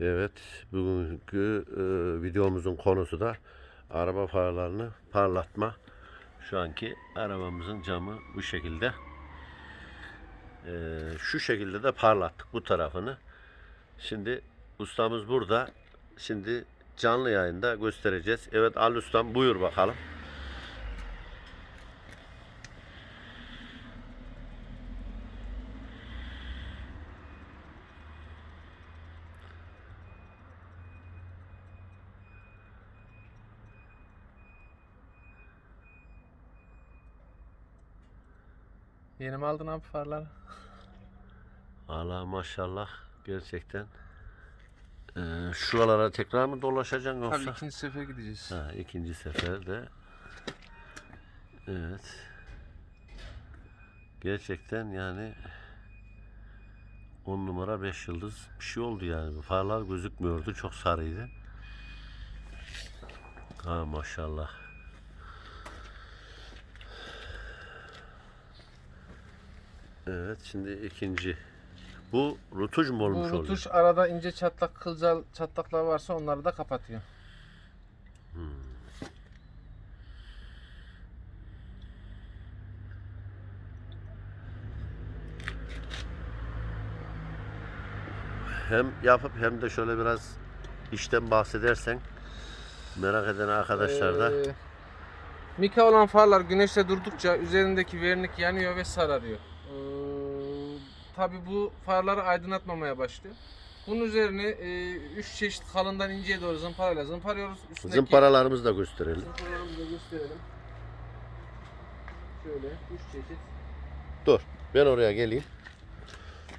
Evet, bugünkü e, videomuzun konusu da araba farlarını parlatma. Şu anki arabamızın camı bu şekilde. E, şu şekilde de parlattık bu tarafını. Şimdi ustamız burada. Şimdi canlı yayında göstereceğiz. Evet Ali ustam buyur bakalım. Yeni mi aldın abi farları? Allah maşallah gerçekten. E, şuralara tekrar mı dolaşacaksın yoksa? Tabii ikinci sefer gideceğiz. Ha, ikinci seferde. Evet. Gerçekten yani 10 numara 5 yıldız bir şey oldu yani. Farlar gözükmüyordu. Çok sarıydı. Ha maşallah. Evet şimdi ikinci. Bu rutuj mu Bu olmuş oluyor? rutuş arada ince çatlak kılcal çatlaklar varsa onları da kapatıyor. Hem yapıp hem de şöyle biraz işten bahsedersen merak eden arkadaşlar da Ee, Mika olan farlar güneşte durdukça üzerindeki vernik yanıyor ve sararıyor. Ee, Tabi bu farları aydınlatmamaya başlıyor. Bunun üzerine 3 çeşit kalından inceye doğru zımparayla zımparıyoruz. Üstündeki zımparalarımızı da gösterelim. zımparalarımızı da gösterelim. Şöyle 3 çeşit. Dur ben oraya geleyim.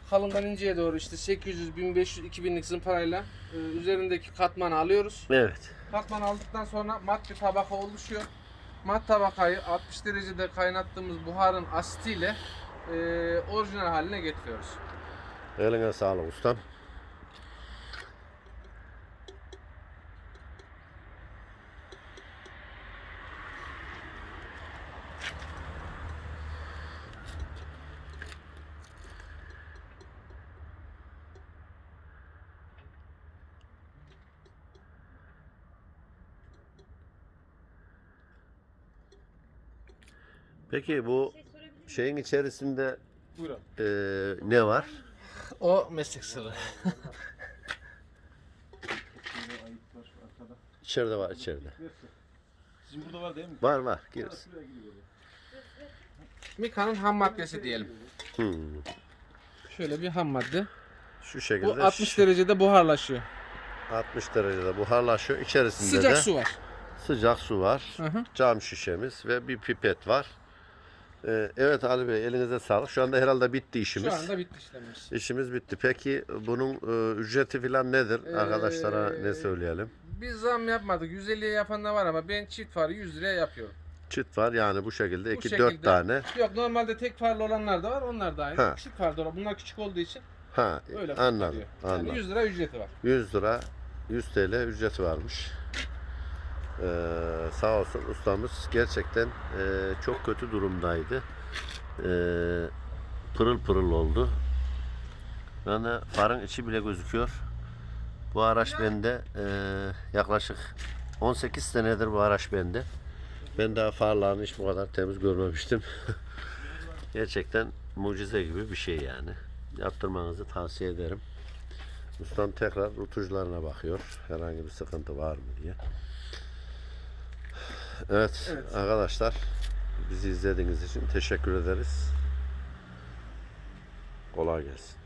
Kalından inceye doğru işte 800, 1500, 2000'lik zımparayla e, üzerindeki katmanı alıyoruz. Evet. Katman aldıktan sonra mat bir tabaka oluşuyor. Mat tabakayı 60 derecede kaynattığımız buharın asitiyle e, orijinal haline getiriyoruz. Eline sağlık ustam. Peki bu şeyin içerisinde Buyurun. eee, ne var? O meslek sırrı. İçeride var içeride. Sizin burada var değil mi? Var var girsin. Mika'nın ham maddesi diyelim. Hmm. Şöyle bir ham madde. Şu şekilde Bu 60 derecede buharlaşıyor. 60 derecede buharlaşıyor. İçerisinde Sıcak de su var. sıcak su var. Hı hı. Cam şişemiz ve bir pipet var. Ee, evet Ali Bey elinize sağlık. Şu anda herhalde bitti işimiz. Şu anda bitti işlemimiz. İşimiz bitti. Peki bunun e, ücreti falan nedir? Ee, Arkadaşlara ne söyleyelim? Biz zam yapmadık. 150'ye yapan da var ama ben çift farı 100 liraya yapıyorum. Çift var yani bu şekilde Bu 2 4 şekilde. tane. Yok normalde tek farlı olanlar da var. Onlar da aynı. Ha. Çift farlı olan. Bunlar küçük olduğu için Ha öyle anladım. Anladım. Yani 100 lira ücreti var. 100 lira 100 TL ücreti varmış. Ee, sağ olsun ustamız gerçekten e, çok kötü durumdaydı. Ee, pırıl pırıl oldu. Yani farın içi bile gözüküyor. Bu araç bende e, yaklaşık 18 senedir bu araç bende. Ben daha farlarını hiç bu kadar temiz görmemiştim. Gerçekten mucize gibi bir şey yani. Yaptırmanızı tavsiye ederim. Ustam tekrar rutujlarına bakıyor. Herhangi bir sıkıntı var mı diye. Evet, Evet. arkadaşlar bizi izlediğiniz için teşekkür ederiz. Kolay gelsin.